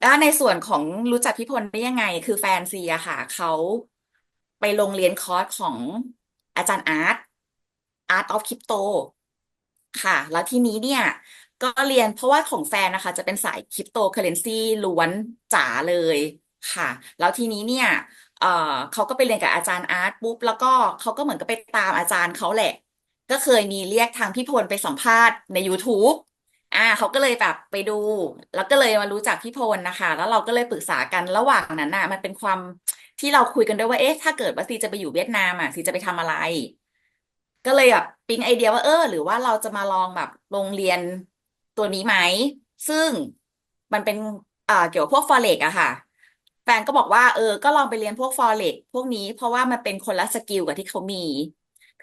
แล้วในส่วนของรู้จักพี่พลได้ยังไง คือแฟนซีอะค่ะ เขาไปลงเรียนคอร์สของอาจารย์อาร์ต Art of Crypto ค่ะ แล้วทีนี้เนี่ย ก็เรียนเพราะว่าของแฟนนะคะ จะเป็นสายคริปโตเคอเรนซีล้วนจ๋าเลยค่ะ แล้วทีนี้เนี่ยเออเขาก็ไปเรียนกับอาจารย์อาร์ตปุ๊บแล้วก็เขาก็เหมือนกับไปตามอาจารย์เขาแหละ ก็เคยมีเรียกทางพี่พลไปสัมภาษณ์ใน YouTube อ่าเขาก็เลยแบบไปดู แล้วก็เลยมารู้จักพี่พลนะคะ แล้วเราก็เลยปรึกษากันระหว่างนั้นน่ะ มันเป็นความที่เราคุยกันด้วยว่าเอ๊ะถ้าเกิดว่าซีจะไปอยู่เวียดนามอะซีจะไปทำอะไร ก็เลยแบบปิ๊งไอเดียว่าเออ หรือว่าเราจะมาลองแบบโรงเรียนตัวนี้ไหมซึ่งมันเป็นอ่าเกี่ยวกับพวกฟอเร็กอะค่ะ แฟนก็บอกว่าเออ ก็ลองไปเรียนพวกฟอเร็กพวกนี้เพราะว่ามันเป็นคนละสกิลกับที่เขามี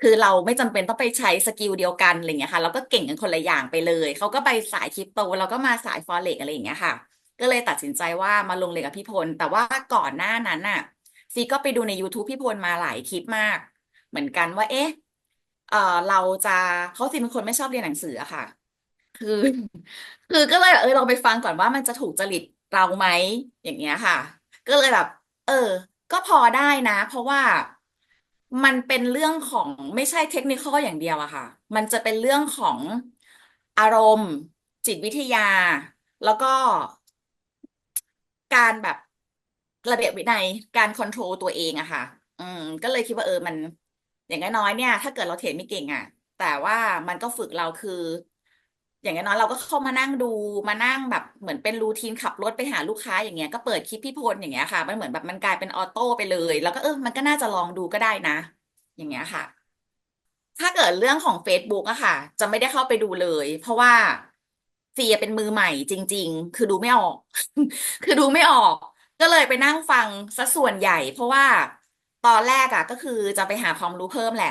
คือเราไม่จำเป็นต้องไปใช้สกิลเดียวกันอะไรเงี้ยค่ะเราก็เก่งกันคนละอย่างไปเลย เขาก็ไปสายคริปโตเราก็มาสายฟอเร็กอะไรอย่างเงี้ยค่ะ ก็เลยตัดสินใจว่ามาลงเรียนกับพี่พล แต่ว่าก่อนหน้านั้นน่ะ ซีก็ไปดูใน YouTube พี่พลมาหลายคลิปมาก เหมือนกันว่า เอ๊ะเออเราจะเขาสิเป็นคนไม่ชอบเรียนหนังสืออะค่ะ คือ คือก็เลยเออลองไปฟังก่อนว่ามันจะถูกจริตเราไหมอย่างเงี้ยค่ะ ก็เลยแบบ เออ ก็พอได้นะ เพราะว่า มันเป็นเรื่องของไม่ใช่เทคนิคอลอย่างเดียวอะค่ะ มันจะเป็นเรื่องของอารมณ์ จิตวิทยา แล้วก็การแบบระเบียบวินัยการคอนโทรลตัวเองอะค่ะ อืม ก็เลยคิดว่าเออมัน อย่างน้อยๆเนี่ย ถ้าเกิดเราเทรดไม่เก่งอะแต่ว่ามันก็ฝึกเราคือ อย่างน้อยเราก็เข้ามานั่งดูมานั่งแบบเหมือนเป็นรูทีนขับรถไปหาลูกค้าอย่างเงี้ยก็เปิดคลิปพี่พลอย่างเงี้ยค่ะ มันเหมือนแบบมันกลายเป็นออโต้ไปเลย แล้วก็เออมันก็น่าจะลองดูก็ได้นะ อย่างเงี้ยค่ะ ถ้าเกิดเรื่องของ Facebook อะค่ะ จะไม่ได้เข้าไปดูเลย เพราะว่าเฟียเป็นมือใหม่จริง ๆ คือดูไม่ออก คือดูไม่ออก ก็เลยไปนั่งฟังซะส่วนใหญ่ เพราะว่าตอนแรกอะก็คือจะไปหาความรู้เพิ่มแหละ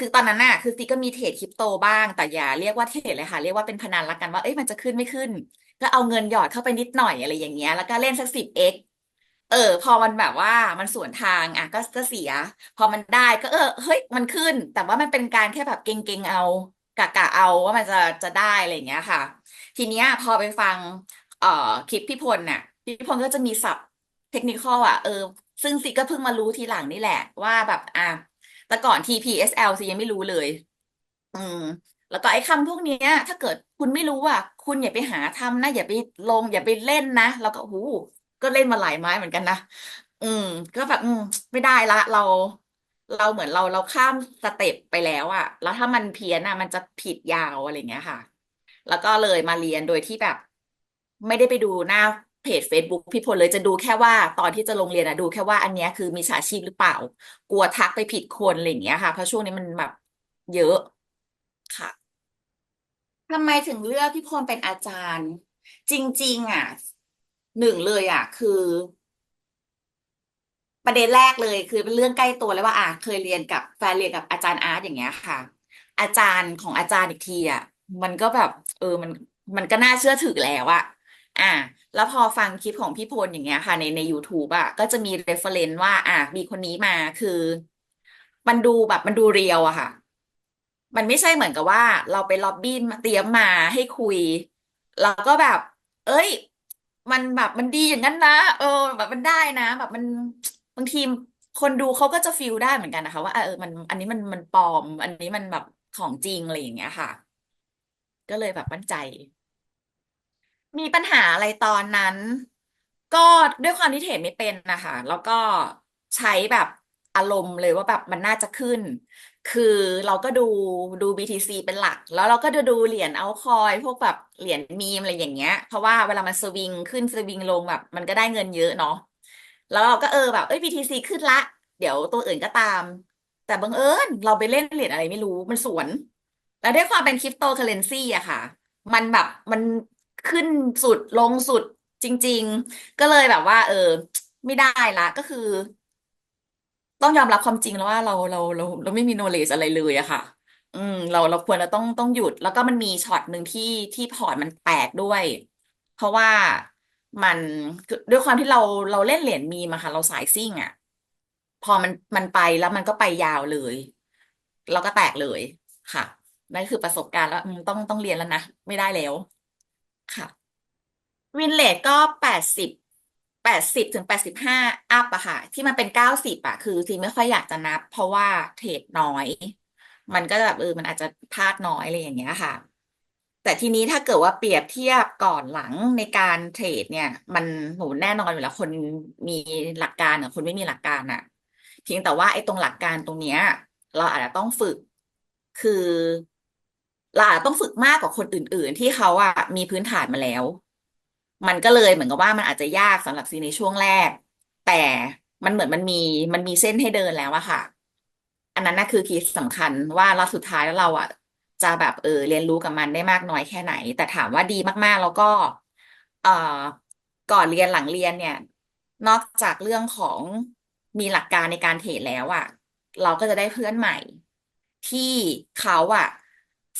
คือตอนนั้นน่ะ คือซีก็มีเทรดคริปโตบ้างแต่อย่าเรียกว่าเทรดเลยค่ะ เรียกว่าเป็นพนันละกันว่าเอ้ยมันจะขึ้นไม่ขึ้น ก็เอาเงินหยอดเข้าไปนิดหน่อยอะไรอย่างเงี้ยแล้วก็เล่นสักสิบเอ็กเออ พอมันแบบว่ามันสวนทางอะก็ก็เสีย พอมันได้ก็เออเฮ้ยมันขึ้น แต่ว่ามันเป็นการแค่แบบเก่งๆเอากะกะเอาว่ามันจะจะได้อะไรอย่างเงี้ยค่ะ ทีเนี้ยพอไปฟังเอ่อคลิปพี่พลน่ะพี่พลก็จะมีศัพท์เทคนิคอลอะเออซึ่งซีก็เพิ่งมารู้ทีหลังนี่แหละว่าแบบอะ แต่ก่อน TPSL ซียังไม่รู้เลย อืม แล้วก็ไอ้คำพวกนี้ถ้าเกิดคุณไม่รู้อะคุณอย่าไปหาทำนะอย่าไปลง อย่าไปเล่นนะแล้วก็หูก็เล่นมาหลายไม้เหมือนกันนะอืม ก็แบบอืมไม่ได้ละ เรา เราเหมือนเราเราข้ามสเต็ปไปแล้วอะแล้วถ้ามันเพี้ยนอะมันจะผิดยาวอะไรเงี้ยค่ะ แล้วก็เลยมาเรียนโดยที่แบบ ไม่ได้ไปดูหน้า เพจ Facebook พี่พลเลยจะดูแค่ว่าตอนที่จะลงเรียนอะดูแค่ว่าอันเนี้ยคือมีฉาชีพหรือเปล่า กลัวทักไปผิดคนอะไรอย่างเงี้ยค่ะ เพราะช่วงนี้มันแบบเยอะค่ะทำไมถึงเลือกพี่พลเป็นอาจารย์ จริง ๆ อะหนึ่งเลยอะ คือ ประเด็นแรกเลย คือเป็นเรื่องใกล้ตัวเลยว่า อะเคยเรียนกับแฟนเรียนกับอาจารย์อาร์ตอย่างเงี้ยค่ะ อาจารย์ของอาจารย์อีกทีอะมันก็แบบ เออมันมันก็น่าเชื่อถือแล้วอะ อะแล้วพอฟังคลิปของพี่พลอย่างเงี้ยค่ะ ในใน YouTube อะก็จะมี reference ว่า อะมีคนนี้มาคือ มันดูแบบมันดูเรียวอะค่ะ มันไม่ใช่เหมือนกับว่า เราไปล็อบบี้มาเตรียมมาให้คุย แล้วก็แบบ เอ้ย มันแบบมันดีอย่างนั้นนะเออ แบบมันได้นะ แบบมันบางทีคนดูเขาก็จะฟีลได้เหมือนกันนะคะ ว่าเออมัน อันนี้มันมันปลอม อันนี้มันแบบของจริงอะไรอย่างเงี้ยค่ะ ก็เลยแบบมั่นใจ มีปัญหาอะไรตอนนั้น ก็ด้วยความที่เทรดไม่เป็นนะคะแล้วก็ใช้แบบอารมณ์เลยว่าแบบมันน่าจะขึ้น คือเราก็ดูดู BTC เป็นหลัก แล้วเราก็ดูดูเหรียญเอาคอยพวกแบบเหรียญมีมอะไรอย่างเงี้ย เพราะว่าเวลามันสวิงขึ้นสวิงลงแบบ มันก็ได้เงินเยอะเนาะแล้วเราก็เออแบบเอ้ย BTC ขึ้นละ เดี๋ยวตัวอื่นก็ตาม แต่บังเอิญเราไปเล่นเหรียญอะไรไม่รู้มันสวน แล้วด้วยความเป็นคริปโตเคอเรนซีอะค่ะ มันแบบมัน ขึ้นสุดลงสุดจริง ๆ ก็เลยแบบว่า เออ ไม่ได้ละก็คือ ต้องยอมรับความจริงแล้วว่าเราเราเราเราไม่มี knowledge อะไรเลยอะค่ะ อืม เราเราควรจะต้องต้องหยุด แล้วก็มันมีช็อตหนึ่งที่ที่พอร์ตมันแตกด้วย เพราะว่ามันด้วยความที่เราเราเล่นเหรียญมีมาค่ะ เราสายซิ่งอะพอมันมันไปแล้วมันก็ไปยาวเลยแล้วก็แตกเลยค่ะนั่นคือประสบการณ์แล้วอืมต้องต้องเรียนแล้วนะ ไม่ได้แล้ว ค่ะวินเลทก็แปดสิบแปดสิบถึงแปดสิบห้าอัพอะค่ะ ที่มันเป็นเก้าสิบอะคือทีไม่ค่อยอยากจะนับ เพราะว่าเทรดน้อย มันก็แบบเออมันอาจจะพลาดน้อยอะไรอย่างเงี้ยค่ะ แต่ทีนี้ถ้าเกิดว่าเปรียบเทียบก่อนหลังในการเทรดเนี่ย มันโหแน่นอนอยู่แล้วคนมีหลักการกับคนไม่มีหลักการอะเพียงแต่ว่าไอ้ตรงหลักการตรงเนี้ย เราอาจจะต้องฝึกคือ เราอาจต้องฝึกมากกว่าคนอื่น ๆ ที่เขาอะมีพื้นฐานมาแล้ว มันก็เลยเหมือนกับว่ามันอาจจะยากสำหรับซีในช่วงแรก แต่มันเหมือนมันมีมันมีเส้นให้เดินแล้วอะค่ะ อันนั้นน่ะคือคีย์สำคัญว่าเราสุดท้ายแล้วเราอะจะแบบเออเรียนรู้กับมันได้มากน้อยแค่ไหน แต่ถามว่าดีมากๆ แล้วก็เอ่อก่อนเรียนหลังเรียนเนี่ย นอกจากเรื่องของมีหลักการในการเทรดแล้วอะเราก็จะได้เพื่อนใหม่ ที่เขาอะ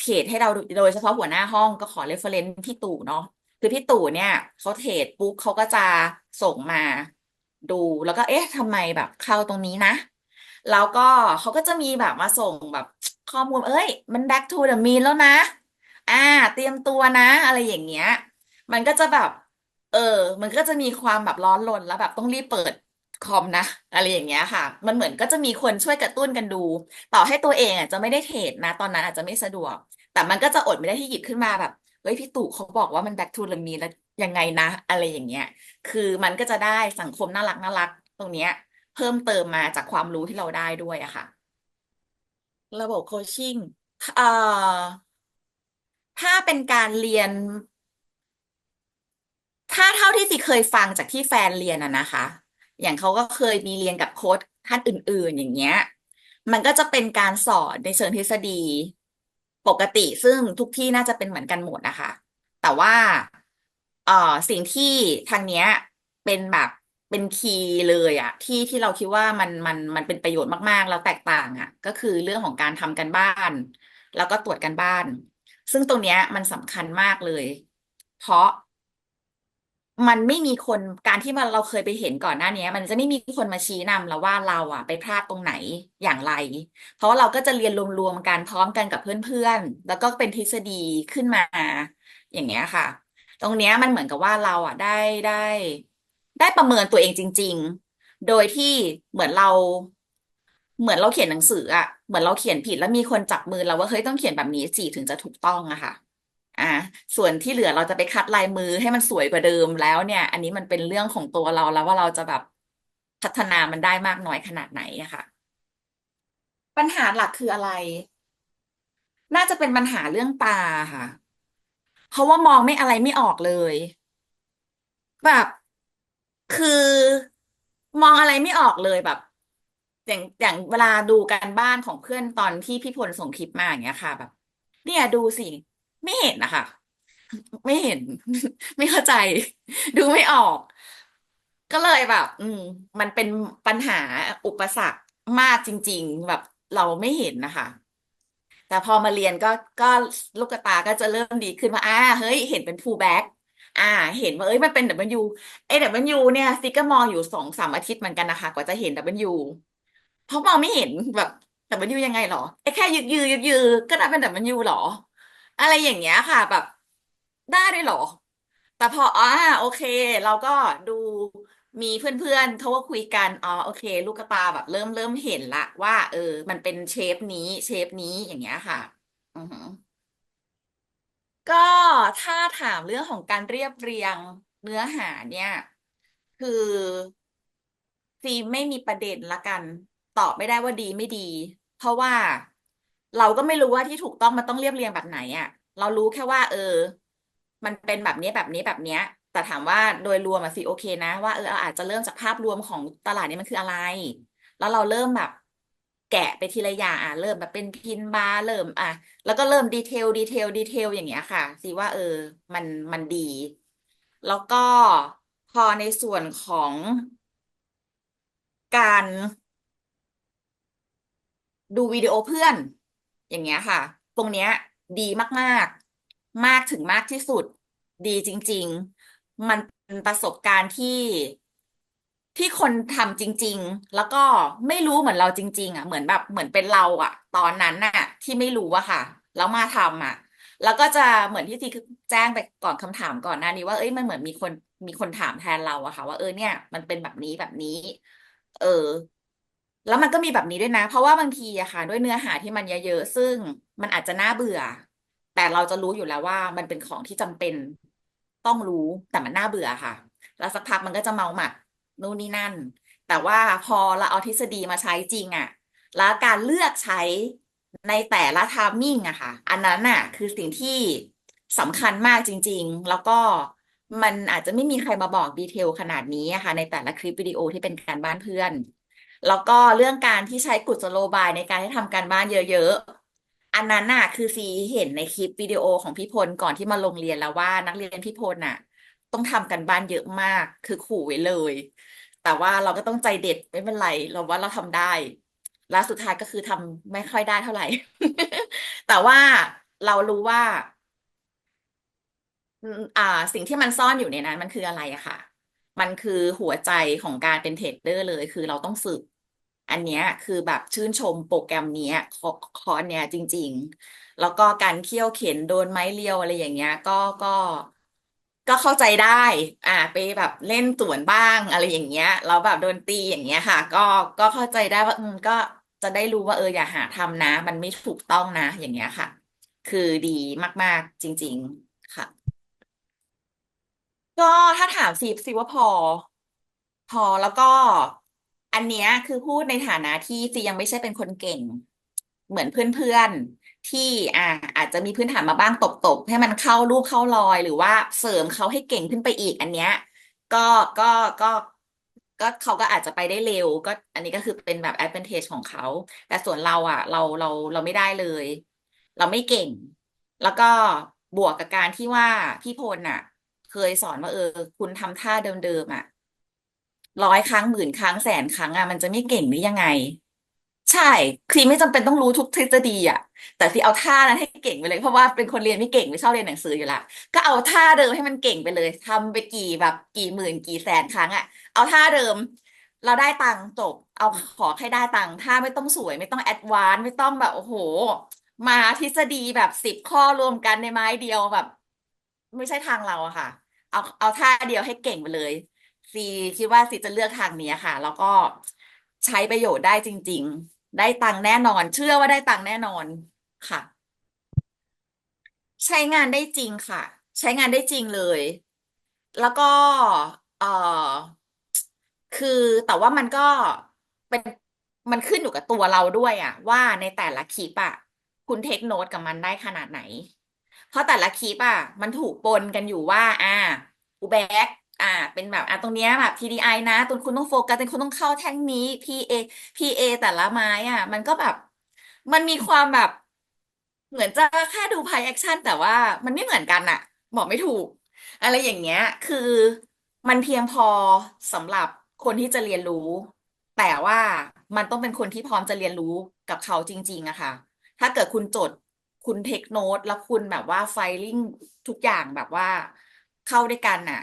เทรดให้เราโดยเฉพาะหัวหน้าห้องก็ขอเรฟเฟรนซ์พี่ตู่เนาะคือพี่ตู่เนี่ยเขาเทรดปุ๊บเขาก็จะส่งมาดูแล้วก็เอ๊ะทำไมแบบเข้าตรงนี้นะ แล้วก็เขาก็จะมีแบบมาส่งแบบข้อมูลเอ้ย มัน back to the mean แล้วนะ อ่า เตรียมตัวนะ อะไรอย่างเงี้ย มันก็จะแบบ เออ มันก็จะมีความแบบร้อนรนแล้วแบบต้องรีบเปิด คอมนะ อะไรอย่างเงี้ยค่ะ มันเหมือนก็จะมีคนช่วยกระตุ้นกันดู ต่อให้ตัวเองอะจะไม่ได้เทรดนะ ตอนนั้นอาจจะไม่สะดวก แต่มันก็จะอดไม่ได้ที่หยิบขึ้นมาแบบเฮ้ยพี่ตู่เขาบอกว่ามัน back to the mean แล้วยังไงนะ อะไรอย่างเงี้ย คือมันก็จะได้สังคมน่ารักน่ารักตรงเนี้ย เพิ่มเติมมาจากความรู้ที่เราได้ด้วยอะค่ะ ระบบโคชชิ่งเอ่อถ้าเป็นการเรียน ถ้าเท่าที่สิเคยฟังจากที่แฟนเรียนอะนะคะ อย่างเขาก็เคยมีเรียนกับโค้ชท่านอื่น ๆ อย่างเงี้ย มันก็จะเป็นการสอนในเชิงทฤษฎีปกติซึ่งทุกที่น่าจะเป็นเหมือนกันหมดนะคะ แต่ว่าเอ่อสิ่งที่ทางเนี้ยเป็นแบบเป็นคีย์เลยอะที่ที่เราคิดว่ามันมันมันเป็นประโยชน์มากๆ แล้วแตกต่างอะก็คือเรื่องของการทำกันบ้าน แล้วก็ตรวจกันบ้าน ซึ่งตรงเนี้ยมันสำคัญมากเลย เพราะ มันไม่มีคนการที่มันเราเคยไปเห็นก่อนหน้านี้มันจะไม่มีคนมาชี้นำเราว่าเราอะไปพลาดตรงไหนอย่างไร เพราะว่าเราก็จะเรียนรวมๆกันพร้อมกันกับเพื่อนๆ แล้วก็เป็นทฤษฎีขึ้นมา อย่างเงี้ยค่ะ ตรงเนี้ยมันเหมือนกับว่าเราอะได้ได้ ได้ประเมินตัวเองจริง ๆ โดยที่เหมือนเรา เหมือนเราเขียนหนังสืออะเหมือนเราเขียนผิดแล้วมีคนจับมือเราว่าเฮ้ยต้องเขียนแบบนี้สิถึงจะถูกต้องอะค่ะ อ่าส่วนที่เหลือเราจะไปคัดลายมือให้มันสวยกว่าเดิมแล้วเนี่ย อันนี้มันเป็นเรื่องของตัวเราแล้วว่าเราจะแบบพัฒนามันได้มากน้อยขนาดไหนอะค่ะ ปัญหาหลักคืออะไร น่าจะเป็นปัญหาเรื่องตาค่ะ เพราะว่ามองไม่อะไรไม่ออกเลย แบบคือมองอะไรไม่ออกเลยแบบ อย่างอย่างเวลาดูการบ้านของเพื่อนตอนที่พี่พลส่งคลิปมาอย่างเงี้ยค่ะ แบบ เนี่ยดูสิ ไม่เห็นนะคะไม่เห็น ไม่เข้าใจ ดูไม่ออก ก็เลยแบบ อืม มันเป็นปัญหาอุปสรรคมากจริง ๆ แบบเราไม่เห็นนะคะ แต่พอมาเรียนก็ก็ลูกตาก็จะเริ่มดีขึ้นว่าอ่าเฮ้ย เห็นเป็น pull back อ่า เห็นว่าเอ้ยมันเป็น W ไอ้ W เนี่ยซิกก็มองอยู่สองสามอาทิตย์เหมือนกันนะคะ กว่าจะเห็น W เพราะมองไม่เห็นแบบ W ยังไงหรอไอ้แค่ยึกยือยึกยือก็นับเป็น W หรอ อะไรอย่างเงี้ยค่ะแบบได้ด้วยเหรอ แต่พออ่าโอเค เราก็ดูมีเพื่อนๆเขาก็คุยกันอ๋อโอเค ลูกตาแบบเริ่มเริ่มเห็นละว่า เออ มันเป็นเชฟนี้เชฟนี้อย่างเงี้ยค่ะ อือหือ ก็ถ้าถามเรื่องของการเรียบเรียงเนื้อหาเนี่ย คือซีไม่มีประเด็นละกัน ตอบไม่ได้ว่าดีไม่ดี เพราะว่า เราก็ไม่รู้ว่าที่ถูกต้องมันต้องเรียบเรียงแบบไหนอะ เรารู้แค่ว่า เออ มันเป็นแบบนี้แบบนี้แบบเนี้ย แต่ถามว่าโดยรวมอะสิโอเคนะว่าเออเราอาจจะเริ่มจากภาพรวมของตลาดนี้มันคืออะไร แล้วเราเริ่มแบบแกะไปทีละอย่างอะเริ่มแบบเป็นพินบาร์เริ่ม อะ แล้วก็เริ่มดีเทลดีเทลดีเทลอย่างเงี้ยค่ะสิว่า เออ มันมันดี แล้วก็พอในส่วนของการดูวิดีโอเพื่อน อย่างเงี้ยค่ะ ตรงเนี้ยดีมากๆ มากถึงมากที่สุด ดีจริง ๆ มันเป็นประสบการณ์ที่ที่คนทำจริง ๆ แล้วก็ไม่รู้เหมือนเราจริง ๆ อะ เหมือนแบบเหมือนเป็นเราอะ ตอนนั้นน่ะ ที่ไม่รู้อะค่ะ แล้วมาทำอะ แล้วก็จะเหมือนที่ทีคือแจ้งไปก่อนคำถามก่อนหน้านี้ว่าเอ้ยมันเหมือนมีคนมีคนถามแทนเราอะค่ะ ว่าเออเนี่ย มันเป็นแบบนี้แบบนี้ เออ แล้วมันก็มีแบบนี้ด้วยนะ เพราะว่าบางทีอะค่ะ ด้วยเนื้อหาที่มันเยอะๆซึ่งมันอาจจะน่าเบื่อ แต่เราจะรู้อยู่แล้วว่ามันเป็นของที่จำเป็นต้องรู้แต่มันน่าเบื่อค่ะ แล้วสักพักมันก็จะเมาหมักนู่นนี่นั่น แต่ว่าพอเราเอาทฤษฎีมาใช้จริงอะแล้วการเลือกใช้ในแต่ละไทมิ่งอะค่ะ อันนั้นอะคือสิ่งที่สำคัญมากจริง ๆ แล้วก็มันอาจจะไม่มีใครมาบอกดีเทลขนาดนี้อะค่ะ ในแต่ละคลิปวิดีโอที่เป็นการบ้านเพื่อน แล้วก็เรื่องการที่ใช้กุศโลบายในการให้ทำการบ้านเยอะๆ อันนั้นน่ะ คือซีเห็นในคลิปวิดีโอของพี่พลก่อนที่มาลงเรียนแล้วว่านักเรียนพี่พลน่ะ ต้องทำกันบ้านเยอะมากคือขู่ไว้เลย แต่ว่าเราก็ต้องใจเด็ดไม่เป็นไร เราว่าเราทำได้แล้วสุดท้ายก็คือทำไม่ค่อยได้เท่าไหร่ แต่ว่าเรารู้ว่า อ่า สิ่งที่มันซ่อนอยู่ในนั้นมันคืออะไรอะค่ะ มันคือหัวใจของการเป็นเทรดเดอร์เลย คือเราต้องฝึก อันเนี้ยคือแบบชื่นชมโปรแกรมเนี้ยคอคอร์สเนี้ยจริง ๆ แล้วก็การเคี่ยวเข็นโดนไม้เรียวอะไรอย่างเงี้ย ก็ก็ก็เข้าใจได้ อ่า ไปแบบเล่นสวนบ้างอะไรอย่างเงี้ยแล้วแบบโดนตีอย่างเงี้ยค่ะ ก็ก็เข้าใจได้ว่าอืมก็จะได้รู้ว่าเอออย่าหาทำนะ มันไม่ถูกต้องนะ อย่างเงี้ยค่ะ คือดีมาก ๆ จริง ๆ ก็ถ้าถามซีซีว่าพอ พอแล้วก็ อันเนี้ยคือพูดในฐานะที่ซียังไม่ใช่เป็นคนเก่ง เหมือนเพื่อนๆที่อ่าอาจจะมีพื้นฐานมาบ้างตบๆให้มันเข้ารูปเข้ารอย หรือว่าเสริมเขาให้เก่งขึ้นไปอีก อันเนี้ย ก็ก็ก็ก็เขาก็อาจจะไปได้เร็ว ก็ อันนี้ก็คือเป็นแบบ advantage ของเขา แต่ส่วนเราอะ เราเราเราไม่ได้เลย เราไม่เก่ง แล้วก็บวกกับการที่ว่าพี่พลอะ เคยสอนว่าเออ คุณทำท่าเดิมๆอะร้อยครั้งหมื่นครั้งแสนครั้งอะมันจะไม่เก่งหรือยังไง ใช่คือไม่จำเป็นต้องรู้ทุกทฤษฎีอะ แต่ที่เอาท่านั้นให้เก่งไปเลยเพราะว่าเป็นคนเรียนไม่เก่งไม่ชอบเรียนหนังสืออยู่ละก็เอาท่าเดิมให้มันเก่งไปเลยทำไปกี่แบบกี่หมื่นกี่แสนครั้งอะ เอาท่าเดิม เราได้ตังค์จบ เอาขอแค่ได้ตังค์ท่าไม่ต้องสวย ไม่ต้องแอดวานซ์ไม่ต้องแบบโอ้โห มาทฤษฎีแบบสิบข้อรวมกันในไม้เดียวแบบ ไม่ใช่ทางเราอะค่ะ เอาเอาท่าเดียวให้เก่งไปเลย ซีคิดว่าซีจะเลือกทางนี้ค่ะ แล้วก็ใช้ประโยชน์ได้จริง ๆ ได้ตังค์แน่นอน เชื่อว่าได้ตังค์แน่นอนค่ะ ใช้งานได้จริงค่ะ ใช้งานได้จริงเลย แล้วก็เออคือแต่ว่ามันก็เป็นมันขึ้นอยู่กับตัวเราด้วยอะว่าในแต่ละคลิปอะคุณเทคโน้ตกับมันได้ขนาดไหน เพราะแต่ละคลิปอะมันถูกปนกันอยู่ว่า อ่าอูแบกอ่า เป็นแบบอ่าตรงเนี้ยแบบ PDI นะตรงคุณต้องโฟกัสตรงคุณต้องเข้าแท่งนี้ PA PA แต่ละไม้อะ มันก็แบบ มันมีความแบบ เหมือนจะแค่ดูพายแอคชั่น แต่ว่ามันไม่เหมือนกันอะบอกไม่ถูก อะไรอย่างเงี้ย คือมันเพียงพอสำหรับคนที่จะเรียนรู้ แต่ว่ามันต้องเป็นคนที่พร้อมจะเรียนรู้กับเขาจริง ๆอะค่ะ ถ้าเกิดคุณจด คุณเทคโนตแล้วคุณแบบว่าไฟลิ่งทุกอย่างแบบว่าเข้าด้วยกันน่ะ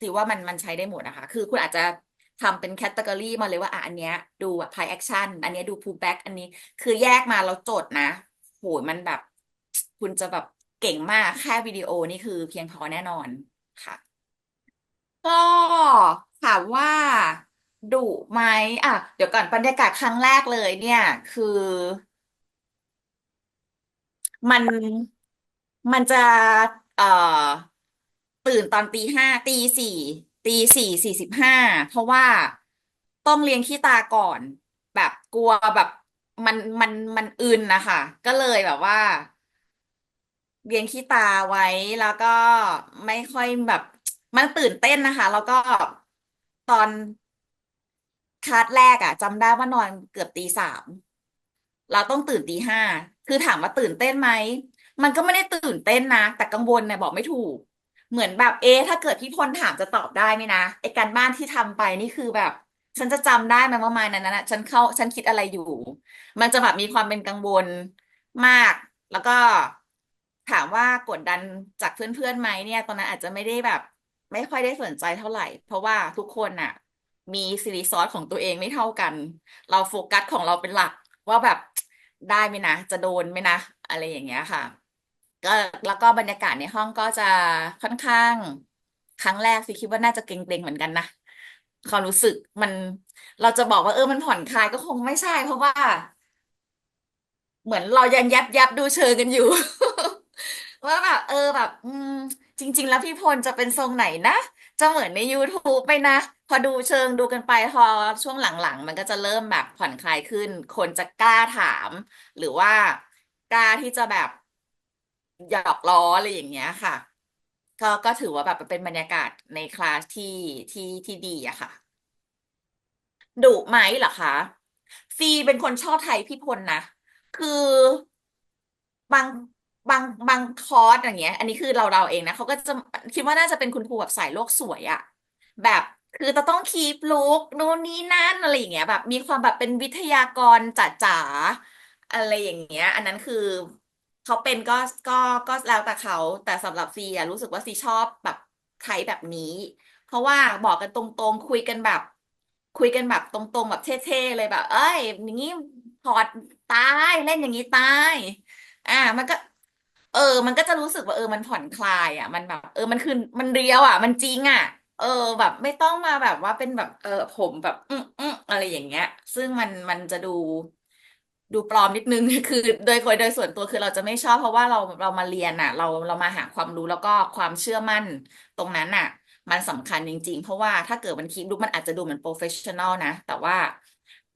ถือว่ามันมันใช้ได้หมดนะคะ คือคุณอาจจะทำเป็นแคตตากรีมาเลยว่าอะอันเนี้ย ดูแบบพายแอคชั่นอันเนี้ยดูพูแบ็กอันนี้ คือแยกมาแล้วจดนะโหยมันแบบ คุณจะแบบเก่งมากแค่วิดีโอนี่คือเพียงพอแน่นอนค่ะ ก็ถามว่าดุไหมอะ เดี๋ยวก่อนบรรยากาศครั้งแรกเลยเนี่ย คือ มันมันจะเอ่อตื่นตอนตีห้าตีสี่ตีสี่สี่สิบห้าเพราะว่าต้องเลี้ยงขี้ตาก่อน แบบกลัวแบบมันมันมันอึนนะคะก็เลยแบบว่า เลี้ยงขี้ตาไว้แล้วก็ไม่ค่อยแบบ มันตื่นเต้นนะคะ แล้วก็ตอนคลาสแรกอะจำได้ว่านอนเกือบตีสามเราต้องตื่นตีห้า คือถามว่าตื่นเต้นไหม มันก็ไม่ได้ตื่นเต้นนะ แต่กังวลเนี่ยบอกไม่ถูก เหมือนแบบเอ๊ถ้าเกิดพี่พลถามจะตอบได้ไหมนะไอ้การบ้านที่ทำไปนี่คือแบบ ฉันจะจำได้ไหมว่ามานั้นนะฉันเข้าฉันคิดอะไรอยู่ มันจะแบบมีความเป็นกังวลมาก แล้วก็ถามว่ากดดันจากเพื่อนๆไหมเนี่ย ตอนนั้นอาจจะไม่ได้แบบ ไม่ค่อยได้สนใจเท่าไหร่ เพราะว่าทุกคนน่ะมีซีรีส์ซอสของตัวเองไม่เท่ากัน เราโฟกัสของเราเป็นหลัก ว่าแบบ ได้ไหมนะ จะโดนไหมนะ อะไรอย่างเงี้ยค่ะ ก็แล้วก็บรรยากาศในห้องก็จะค่อนข้าง ครั้งแรกสิคิดว่าน่าจะเกรงๆเหมือนกันนะความรู้สึกมันเราจะบอกว่าเออมันผ่อนคลายก็คงไม่ใช่ เพราะว่า เหมือนเรายังยับยับดูเชิงกันอยู่ ว่าแบบ เออแบบ อืม จริง ๆ แล้วพี่พลจะเป็นทรงไหนนะจะเหมือนใน YouTube ไหมนะ อดูเชิงดูกันไปพอช่วงหลังๆ มันก็จะเริ่มแบบผ่อนคลายขึ้น คนจะกล้าถาม หรือว่ากล้าที่จะแบบหยอกล้ออะไรอย่างเงี้ยค่ะ ก็ก็ถือว่าแบบเป็นบรรยากาศในคลาสที่ที่ที่ดีอะค่ะดุไหมเหรอคะซีเป็นคนชอบไทยพี่พลนะคือบางบางบางคอร์สอย่างเงี้ย อันนี้คือเราเราเองนะเขาก็จะคิดว่าน่าจะเป็นคุณครูแบบสายโลกสวยอะแบบ คือจะต้องคีปลุกโน่นนี่นั่นอะไรอย่างเงี้ย แบบ มีความแบบเป็นวิทยากรจ๋าๆอะไรอย่างเงี้ย อันนั้นคือเขาเป็นก็ก็ก็แล้วแต่เขา แต่สำหรับซีอะรู้สึกว่าซีชอบแบบไทยแบบนี้ เพราะว่าบอกกันตรงๆ คุยกันแบบ คุยกันแบบตรงๆ แบบเท่ๆเลยแบบ เอ้ยอย่างนี้พอร์ตตายเล่นอย่างนี้ตายอ่า มันก็ เออ มันก็จะรู้สึกว่าเออมันผ่อนคลาย อะ มันแบบ เออมันคือมันเรียวอะ มันจริงอะ ออแบบไม่ต้องมาแบบว่าเป็นแบบเออผมแบบ อืมอืมอะไรอย่างเงี้ย ซึ่งมันมันจะดู ดูปลอมนิดนึง คือ โดยโดยส่วนตัวคือเราจะไม่ชอบเพราะว่าเราเรามาเรียนอะ เราเรามาหาความรู้แล้วก็ความเชื่อมั่นตรงนั้นอะ มันสำคัญจริง ๆ เพราะว่าถ้าเกิดมันคลิปดูมันอาจจะดูเหมือนโปรเฟชชั่นอลนะ แต่ว่า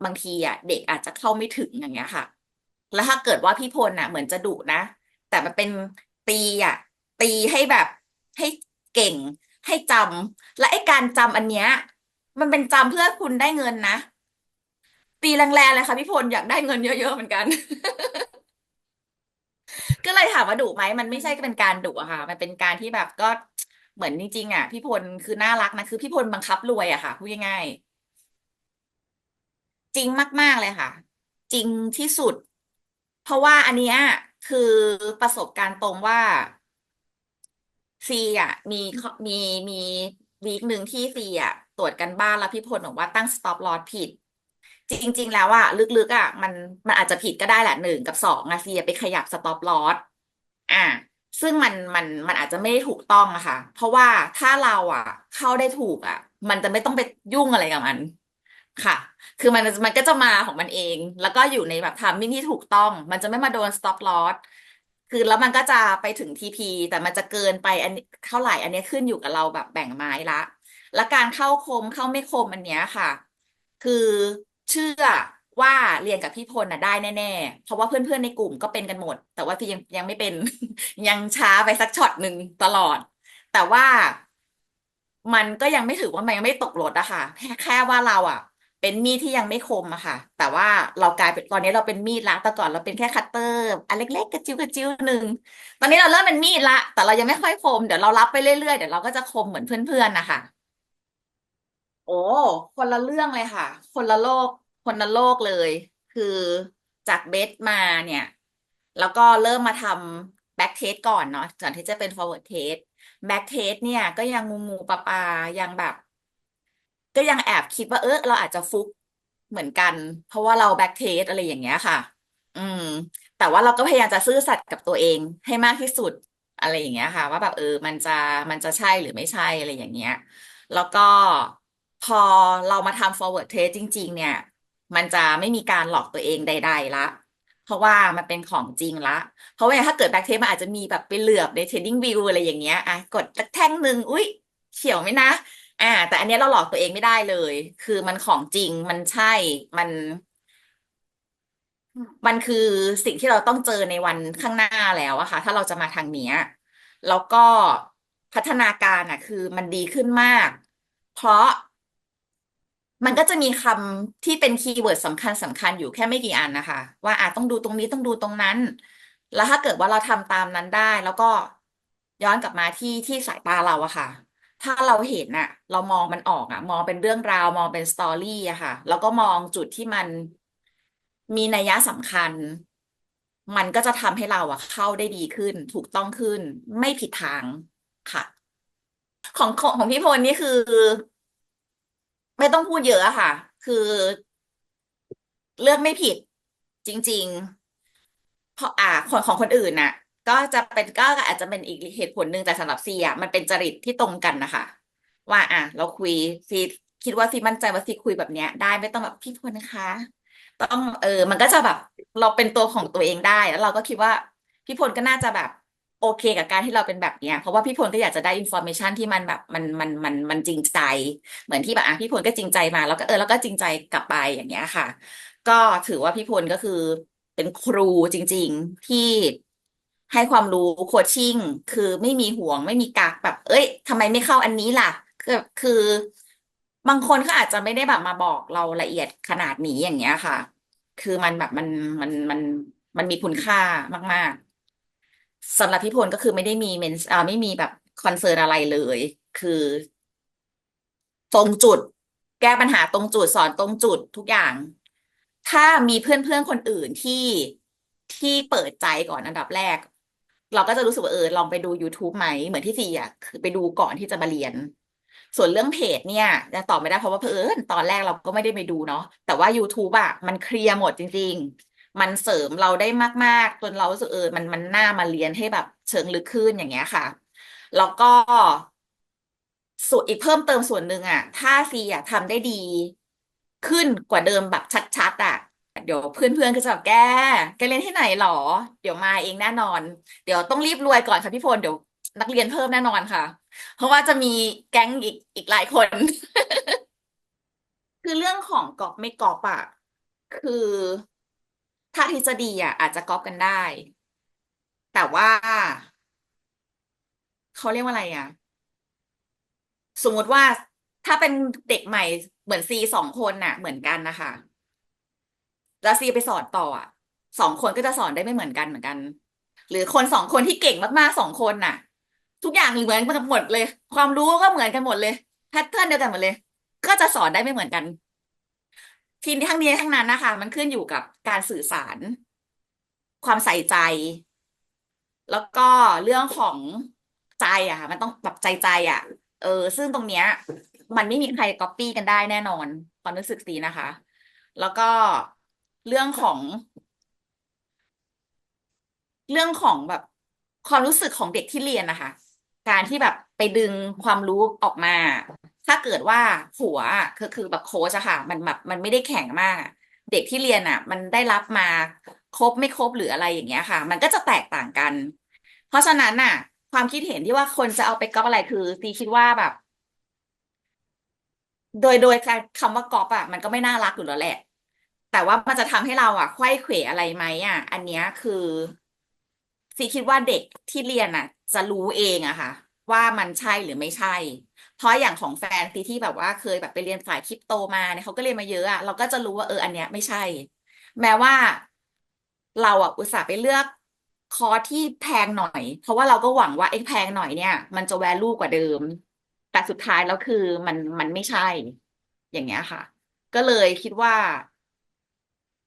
บางทีอะ เด็กอาจจะเข้าไม่ถึงอย่างเงี้ยค่ะ แล้วถ้าเกิดว่าพี่พลน่ะ เหมือนจะดุนะ แต่มันเป็นตีอะ ตีให้แบบให้เก่ง ให้จำและไอ้การจำอันเนี้ยมันเป็นจำเพื่อคุณได้เงินนะ ตีแรงๆเลยค่ะพี่พลอยากได้เงินเยอะๆเหมือนกัน ก็เลยถามว่าดุไหมมันไม่ใช่เป็นการดุอะค่ะ มันเป็นการที่แบบก็เหมือนจริงๆอะพี่พลคือน่ารักนะคือพี่พลบังคับรวยอะค่ะพูดง่ายๆจริงมาก ๆเลยค่ะ จริงที่สุด เพราะว่าอันเนี้ยคือประสบการณ์ตรงว่า ซีอะ มีมีมีวีคหนึ่งที่ซีอะ ตรวจกันบ้านแล้วพี่พลบอกว่าตั้ง stop loss ผิด จริง ๆ แล้วอะลึกๆอะมันมันอาจจะผิดก็ได้แหละหนึ่งกับสองอะซีไปขยับสต็อปลอสอ่าซึ่งมันมันมันอาจจะไม่ได้ถูกต้องอะค่ะ เพราะว่าถ้าเราอะเข้าได้ถูกอะมันจะไม่ต้องไปยุ่งอะไรกับมัน ค่ะ คือมันมันก็จะมาของมันเอง แล้วก็อยู่ในแบบไทมิ่งที่ถูกต้อง มันจะไม่มาโดนสต็อปลอส คือแล้วมันก็จะไปถึงทีพีแต่มันจะเกินไปอันเท่าไหร่อันนี้ขึ้นอยู่กับเราแบบแบ่งไม้ละ และการเข้าคมเข้าไม่คมอันเนี้ยค่ะ คือเชื่อว่าเรียนกับพี่พลน่ะได้แน่ๆ เพราะว่าเพื่อนๆในกลุ่มก็เป็นกันหมด แต่ว่าพี่ยังยังไม่เป็นยังช้าไปสักช็อตหนึ่งตลอด แต่ว่ามันก็ยังไม่ถือว่ามันยังไม่ตกรถอะค่ะแค่แค่ว่าเราอะ เป็นมีดที่ยังไม่คมอะค่ะ แต่ว่าเรากลายเป็นตอนนี้เราเป็นมีดละแต่ก่อนเราเป็นแค่คัตเตอร์อันเล็กๆกระจิ้วกระจิ้วหนึ่งตอนนี้เราเริ่มเป็นมีดละ แต่เรายังไม่ค่อยคมเดี๋ยวเรารับไปเรื่อยๆเดี๋ยวเราก็จะคมเหมือนเพื่อนๆนะคะโอ้คนละเรื่องเลยค่ะ คนละโลก คนละโลกเลย คือจากเบสมาเนี่ย แล้วก็เริ่มมาทำแบ็กเทสก่อนเนาะก่อนที่จะเป็น forward test แบ็กเทสเนี่ย ก็ยังงูงูปลาปลายังแบบ ก็ยังแอบคิดว่าเออเราอาจจะฟุกเหมือนกัน เพราะว่าเราแบ็กเทสอะไรอย่างเงี้ยค่ะ อืม แต่ว่าเราก็พยายามจะซื่อสัตย์กับตัวเองให้มากที่สุดอะไรอย่างเงี้ยค่ะ ว่าแบบเออ มันจะมันจะใช่หรือไม่ใช่อะไรอย่างเงี้ย แล้วก็พอเรามาทำ forward trade จริง ๆ เนี่ย มันจะไม่มีการหลอกตัวเองใด ๆ ละ เพราะว่ามันเป็นของจริงละ เพราะว่าถ้าเกิด back trade มันอาจจะมีแบบไปเหลือบใน trading view อะไรอย่างเงี้ยอะกดแท่งหนึ่งอุ๊ยเฉียวไหมนะ อ่า แต่อันนี้เราหลอกตัวเองไม่ได้เลย คือมันของจริงมันใช่ มัน มันคือสิ่งที่เราต้องเจอในวันข้างหน้าแล้วอะค่ะ ถ้าเราจะมาทางเนี้ย แล้วก็พัฒนาการอะคือมันดีขึ้นมาก เพราะมันก็จะมีคำที่เป็นคีย์เวิร์ดสำคัญสำคัญอยู่แค่ไม่กี่อันนะคะ ว่าอาจต้องดูตรงนี้ต้องดูตรงนั้น แล้วถ้าเกิดว่าเราทำตามนั้นได้ แล้วก็ย้อนกลับมาที่ที่สายตาเราอะค่ะ ถ้าเราเห็นอะเรามองมันออกอะมองเป็นเรื่องราว มองเป็นสตอรี่อะค่ะ แล้วก็มองจุดที่มันมีนัยยะสำคัญ มันก็จะทำให้เราอะเข้าได้ดีขึ้น ถูกต้องขึ้น ไม่ผิดทางค่ะ ของของของพี่พลนี่คือ ไม่ต้องพูดเยอะอะค่ะ คือเลือกไม่ผิด จริง ๆ เพราะอ่าคนของคนอื่นน่ะ ก็จะเป็นก็อาจจะเป็นอีกเหตุผลหนึ่งแต่สำหรับซีอะมันเป็นจริตที่ตรงกันนะคะ ว่า อะ เราคุยซีคิดว่าซีมั่นใจว่าซีคุยแบบเนี้ย ได้ไม่ต้องแบบพี่พลนะคะต้องเออ มันก็จะแบบเราเป็นตัวของตัวเองได้แล้วเราก็คิดว่าพี่พลก็น่าจะแบบโอเคกับการที่เราเป็นแบบเนี้ยเพราะว่าพี่พลก็อยากจะได้อินโฟเมชันที่มันแบบมันมันมันมันจริงใจ เหมือนที่แบบอะพี่พลก็จริงใจมา แล้วก็เออแล้วก็จริงใจกลับไปอย่างเงี้ยค่ะ ก็ถือว่าพี่พลก็คือเป็นครูจริง ๆที่ ให้ความรู้โคชชิ่งคือไม่มีห่วงไม่มีกักแบบ เอ้ยทำไมไม่เข้าอันนี้ล่ะ คือคือบางคนเขาอาจจะไม่ได้แบบมาบอกเราละเอียดขนาดนี้อย่างเงี้ยค่ะ คือมันแบบมันมันมันมันมีคุณค่ามาก ๆสำหรับพี่พลก็คือไม่ได้มีเมนอ่าไม่มีแบบคอนเซิร์นอะไรเลย คือ ตรงจุด แก้ปัญหาตรงจุดสอนตรงจุดทุกอย่าง ถ้ามีเพื่อนเพื่อนคนอื่นที่ที่เปิดใจก่อนอันดับแรก เราก็จะรู้สึกว่าเออลองไปดู YouTube ไหมเหมือนที่สี่อะคือไปดูก่อนที่จะมาเรียน ส่วนเรื่องเพจเนี่ยจะตอบไม่ได้เพราะว่าเผอิญตอนแรกเราก็ไม่ได้ไปดูเนาะแต่ว่า YouTube อะมันเคลียร์หมดจริง ๆ มันเสริมเราได้มาก ๆ จนเรารู้สึกเออมันมันน่ามาเรียนให้แบบเชิงลึกขึ้นอย่างเงี้ยค่ะ แล้วก็ส่วนอีกเพิ่มเติมส่วนหนึ่งอะ ถ้าซีอะทำได้ดีขึ้นกว่าเดิมแบบชัดๆอะ เดี๋ยวเพื่อนๆก็จะแบบแกแกเรียนที่ไหนหรอ เดี๋ยวมาเองแน่นอน เดี๋ยวต้องรีบรวยก่อนค่ะพี่พลเดี๋ยวนักเรียนเพิ่มแน่นอนค่ะ เพราะว่าจะมีแก๊งอีกอีกหลายคน คือเรื่องของก๊อปไม่ก๊อปอะคือถ้าทฤษฎีอะอาจจะก๊อปกันได้ แต่ว่าเขาเรียกว่าอะไรอะสมมติว่าถ้าเป็นเด็กใหม่เหมือนซีสองคนน่ะ เหมือนกันนะคะ แล้วซีไปสอนต่ออะสองคนก็จะสอนได้ไม่เหมือนกันเหมือนกัน หรือคนสองคนที่เก่งมากๆสองคนน่ะ ทุกอย่างเหมือนกันหมดเลย ความรู้ก็เหมือนกันหมดเลยแพทเทิร์นเดียวกันหมดเลย ก็จะสอนได้ไม่เหมือนกัน ทีนี้ทั้งนี้ทั้งนั้นนะคะ มันขึ้นอยู่กับการสื่อสาร ความใส่ใจ แล้วก็เรื่องของใจอะค่ะมันต้องแบบใจใจอะเออ ซึ่งตรงเนี้ย มันไม่มีใครก๊อปปี้กันได้แน่นอนความรู้สึกสีนะคะ แล้วก็ เรื่องของ เรื่องของแบบความรู้สึกของเด็กที่เรียนนะคะ การที่แบบไปดึงความรู้ออกมา ถ้าเกิดว่าหัวคือคือแบบโค้ชอะค่ะ มันแบบมันไม่ได้แข็งมาก เด็กที่เรียนอะมันได้รับมาครบไม่ครบหรืออะไรอย่างเงี้ยค่ะ มันก็จะแตกต่างกัน เพราะฉะนั้นน่ะ ความคิดเห็นที่ว่าคนจะเอาไปก๊อปอะไรคือซีคิดว่าแบบ โดยโดยคำว่าก๊อปอะมันก็ไม่น่ารักอยู่แล้วแหละ แต่ว่ามันจะทำให้เราอะไขว้เขวอะไรไหมอะอันเนี้ยคือซีคิดว่าเด็กที่เรียนอะจะรู้เองอะค่ะ ว่ามันใช่หรือไม่ใช่ เพราะอย่างของแฟนซีที่แบบว่าเคยแบบไปเรียนสายคริปโตมาเนี่ยเขาก็เรียนมาเยอะอะเราก็จะรู้ว่าเอออันเนี้ยไม่ใช่ แม้ว่าเราอะอุตส่าห์ไปเลือกคอร์สที่แพงหน่อย เพราะว่าเราก็หวังว่าไอ้แพงหน่อยเนี่ย มันจะแวลูกว่าเดิม แต่สุดท้ายแล้วคือมันมันไม่ใช่ อย่างเงี้ยค่ะ ก็เลยคิดว่า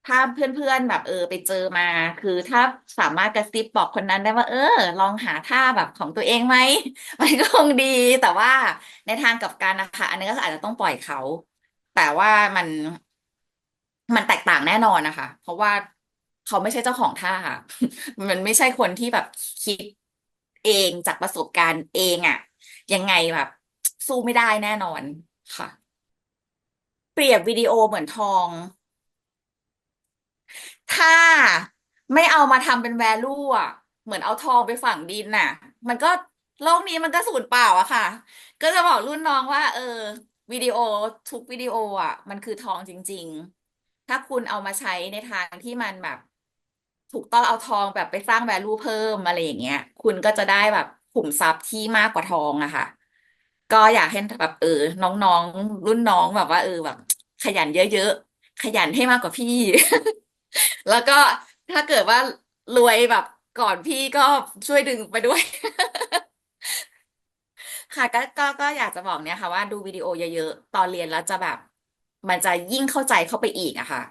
ถ้าเพื่อนๆแบบเออไปเจอมา คือถ้าสามารถกระซิบบอกคนนั้นได้ว่า เออ ลองหาท่าแบบของตัวเองไหมมันก็คงดี แต่ว่าในทางกับกันนะคะอันนี้ก็อาจจะต้องปล่อยเขา แต่ว่ามันมันแตกต่างแน่นอนนะคะ เพราะว่าเขาไม่ใช่เจ้าของท่าค่ะมันไม่ใช่คนที่แบบคิดเองจากประสบการณ์เองอะยังไงแบบ สู้ไม่ได้แน่นอนค่ะ เปรียบวิดีโอเหมือนทอง ถ้า ไม่เอามาทำเป็นแวลูอะ เหมือนเอาทองไปฝังดินน่ะ มันก็โลกนี้มันก็สูญเปล่าอะค่ะ ก็จะบอกรุ่นน้องว่า เออ วิดีโอทุกวิดีโออะ มันคือทองจริง ๆ ถ้าคุณเอามาใช้ในทางที่มันแบบ ถูกต้องเอาทองแบบไปสร้างแวลูเพิ่มอะไรอย่างเงี้ย คุณก็จะได้แบบขุมทรัพย์ที่มากกว่าทองอะค่ะ ก็อยากให้แบบเออ น้องๆ รุ่นน้องแบบว่า เออแบบ ขยันเยอะๆ ขยันให้มากกว่าพี่ แล้วก็ ถ้าเกิดว่ารวยแบบก่อนพี่ก็ช่วยดึงไปด้วย ค่ะก็ก็ก็อยากจะบอกเนี่ยค่ะว่าดูวิดีโอเยอะๆ ตอนเรียนแล้วจะแบบ มันจะยิ่งเข้าใจเข้าไปอีกอะค่ะ